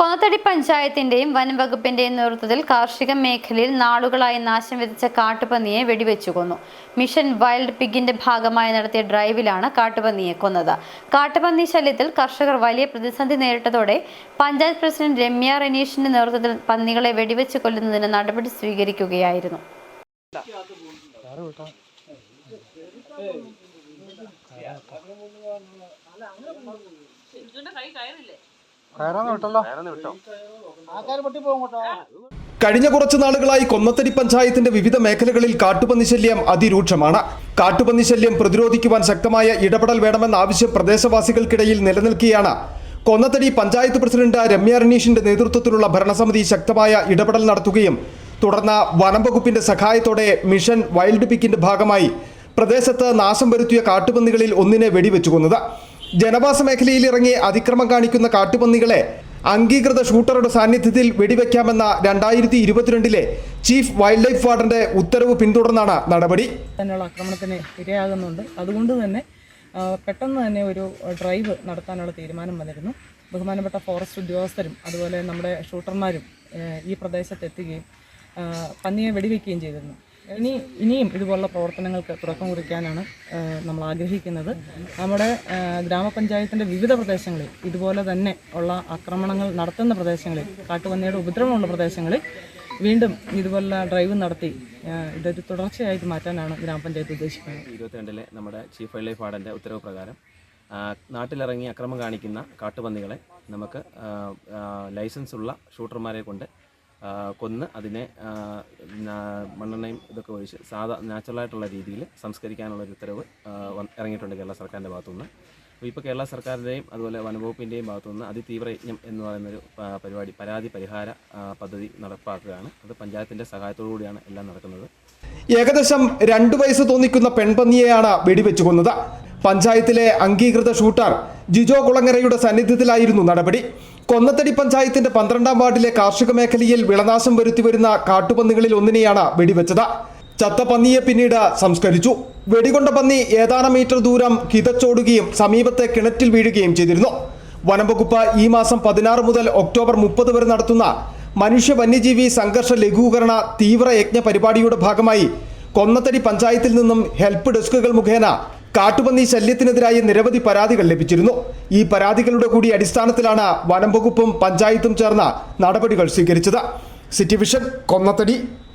കൊന്നത്തടി പഞ്ചായത്തിന്റെയും വനംവകുപ്പിന്റെയും നേതൃത്വത്തിൽ കാർഷിക മേഖലയിൽ നാളുകളായി നാശം വിതച്ച കാട്ടുപന്നിയെ വെടിവെച്ചു കൊന്നു. മിഷൻ വൈൽഡ് പിഗിന്റെ ഭാഗമായി നടത്തിയ ഡ്രൈവിലാണ് കാട്ടുപന്നിയെ കൊന്നത്. കാട്ടുപന്നി ശല്യത്തിൽ കർഷകർ വലിയ പ്രതിസന്ധി നേരിട്ടതോടെ പഞ്ചായത്ത് പ്രസിഡന്റ് രമ്യ റനീഷിന്റെ നേതൃത്വത്തിൽ പന്നികളെ വെടിവെച്ച് കൊല്ലുന്നതിന് നടപടി സ്വീകരിക്കുകയായിരുന്നു. കഴിഞ്ഞ കുറച്ചു നാളുകളായി കൊന്നത്തടി പഞ്ചായത്തിന്റെ വിവിധ മേഖലകളിൽ കാട്ടുപന്നി ശല്യം അതിരൂക്ഷമാണ്. കാട്ടുപന്നി ശല്യം പ്രതിരോധിക്കുവാൻ ശക്തമായ ഇടപെടൽ വേണമെന്ന ആവശ്യം പ്രദേശവാസികൾക്കിടയിൽ നിലനിൽക്കുകയാണ്. കൊന്നത്തടി പഞ്ചായത്ത് പ്രസിഡന്റ് രമ്യ രണീഷിന്റെ നേതൃത്വത്തിലുള്ള ഭരണസമിതി ശക്തമായ ഇടപെടൽ നടത്തുകയും തുടർന്ന് വനം വകുപ്പിന്റെ സഹായത്തോടെ മിഷൻ വൈൽഡ് പിക്കിന്റെ ഭാഗമായി പ്രദേശത്ത് നാശം വരുത്തിയ കാട്ടുപന്നികളിൽ ഒന്നിനെ വെടിവെച്ചു കൊന്നത്. ജനവാസ മേഖലയിൽ ഇറങ്ങി അതിക്രമം കാണിക്കുന്ന കാട്ടുപന്നികളെ അംഗീകൃത ഷൂട്ടറുടെ സാന്നിധ്യത്തിൽ വെടിവെക്കാമെന്ന രണ്ടായിരത്തി ഇരുപത്തിരണ്ടിലെ ചീഫ് വൈൽഡ് ലൈഫ് വാർഡന്റെ ഉത്തരവ് പിന്തുടർന്നാണ് നടപടി. ആക്രമണത്തിന് ഇരയാകുന്നുണ്ട്. അതുകൊണ്ട് തന്നെ പെട്ടെന്ന് തന്നെ ഒരു ഡ്രൈവ് നടത്താനുള്ള തീരുമാനം വന്നിരുന്നു. ബഹുമാനപ്പെട്ട ഫോറസ്റ്റ് ഉദ്യോഗസ്ഥരും അതുപോലെ നമ്മുടെ ഷൂട്ടർമാരും ഈ പ്രദേശത്തെത്തുകയും പന്നിയെ വെടിവെക്കുകയും ചെയ്തിരുന്നു. ഇനി ഇനിയും ഇതുപോലുള്ള പ്രവർത്തനങ്ങൾക്ക് തുടക്കം കുറിക്കാനാണ് നമ്മൾ ആഗ്രഹിക്കുന്നത്. നമ്മുടെ ഗ്രാമപഞ്ചായത്തിന്റെ വിവിധ പ്രദേശങ്ങളിൽ ഇതുപോലെ തന്നെ ഉള്ള ആക്രമണങ്ങൾ നടത്തുന്ന പ്രദേശങ്ങളിൽ കാട്ടുപന്നിയുടെ ഉപദ്രവമുള്ള പ്രദേശങ്ങളിൽ വീണ്ടും ഇതുപോലുള്ള ഡ്രൈവ് നടത്തി ഇതൊരു തുടർച്ചയായിട്ട് മാറ്റാനാണ് ഗ്രാമപഞ്ചായത്ത് ഉദ്ദേശിക്കുന്നത്. ഇരുപത്തിരണ്ടിലെ നമ്മുടെ ചീഫ് വൈൽഡ് ലൈഫ് വാർഡന്റെ ഉത്തരവ് പ്രകാരം നാട്ടിലിറങ്ങി അക്രമം കാണിക്കുന്ന കാട്ടുപന്നികളെ നമുക്ക് ലൈസൻസ് ഉള്ള ഷൂട്ടർമാരെ കൊണ്ട് കൊന്ന് അതിനെ മണ്ണെണ്ണയും ഇതൊക്കെ ഒഴിച്ച് സാധാ നാച്ചുറലായിട്ടുള്ള രീതിയിൽ സംസ്കരിക്കാനുള്ള ഒരു ഉത്തരവ് ഇറങ്ങിയിട്ടുണ്ട് കേരള സർക്കാരിന്റെ ഭാഗത്തുനിന്ന്. അപ്പോൾ ഇപ്പോൾ കേരള സർക്കാരിന്റെയും അതുപോലെ വനംവകുപ്പിന്റെയും ഭാഗത്തുനിന്ന് അതിതീവ്ര യജ്ഞം എന്ന് പറയുന്നൊരു പരിപാടി പരാതി പരിഹാര പദ്ധതി നടപ്പാക്കുകയാണ്. അത് പഞ്ചായത്തിന്റെ സഹായത്തോടു കൂടിയാണ് എല്ലാം നടക്കുന്നത്. ഏകദേശം രണ്ടു വയസ്സ് തോന്നിക്കുന്ന പെൺപന്നിയെയാണ് വെടിവെച്ചു കൊന്നത്. പഞ്ചായത്തിലെ അംഗീകൃത ഷൂട്ടർ ജിജോ കുളങ്ങരയുടെ സന്നിധ്യത്തിലായിരുന്നു നടപടി. കൊന്നത്തടി പഞ്ചായത്തിന്റെ പന്ത്രണ്ടാം വാർഡിലെ കാർഷിക മേഖലയിൽ വിളനാശം വരുത്തി വരുന്ന കാട്ടുപന്നികളിൽ ഒന്നിനെയാണ് വെടിവെച്ചത്. ചത്ത പന്നിയെ പിന്നീട് സംസ്കരിച്ചു. വെടികൊണ്ട പന്നി ഏതാനും മീറ്റർ ദൂരം കിതച്ചോടുകയും സമീപത്തെ കിണറ്റിൽ വീഴുകയും ചെയ്തിരുന്നു. വനംവകുപ്പ് ഈ മാസം പതിനാറ് മുതൽ ഒക്ടോബർ മുപ്പത് വരെ നടത്തുന്ന മനുഷ്യ വന്യജീവി സംഘർഷ ലഘൂകരണ തീവ്ര യജ്ഞ പരിപാടിയുടെ ഭാഗമായി കൊന്നത്തടി പഞ്ചായത്തിൽ നിന്നും ഹെൽപ്പ് ഡെസ്കുകൾ മുഖേന കാട്ടുപന്നി ശല്യത്തിനെതിരായി നിരവധി പരാതികൾ ലഭിച്ചിരുന്നു. ഈ പരാതികളുടെ കൂടി അടിസ്ഥാനത്തിലാണ് വനം വകുപ്പും പഞ്ചായത്തും ചേർന്ന നടപടികൾ സ്വീകരിച്ചത്. City vision Konnathady.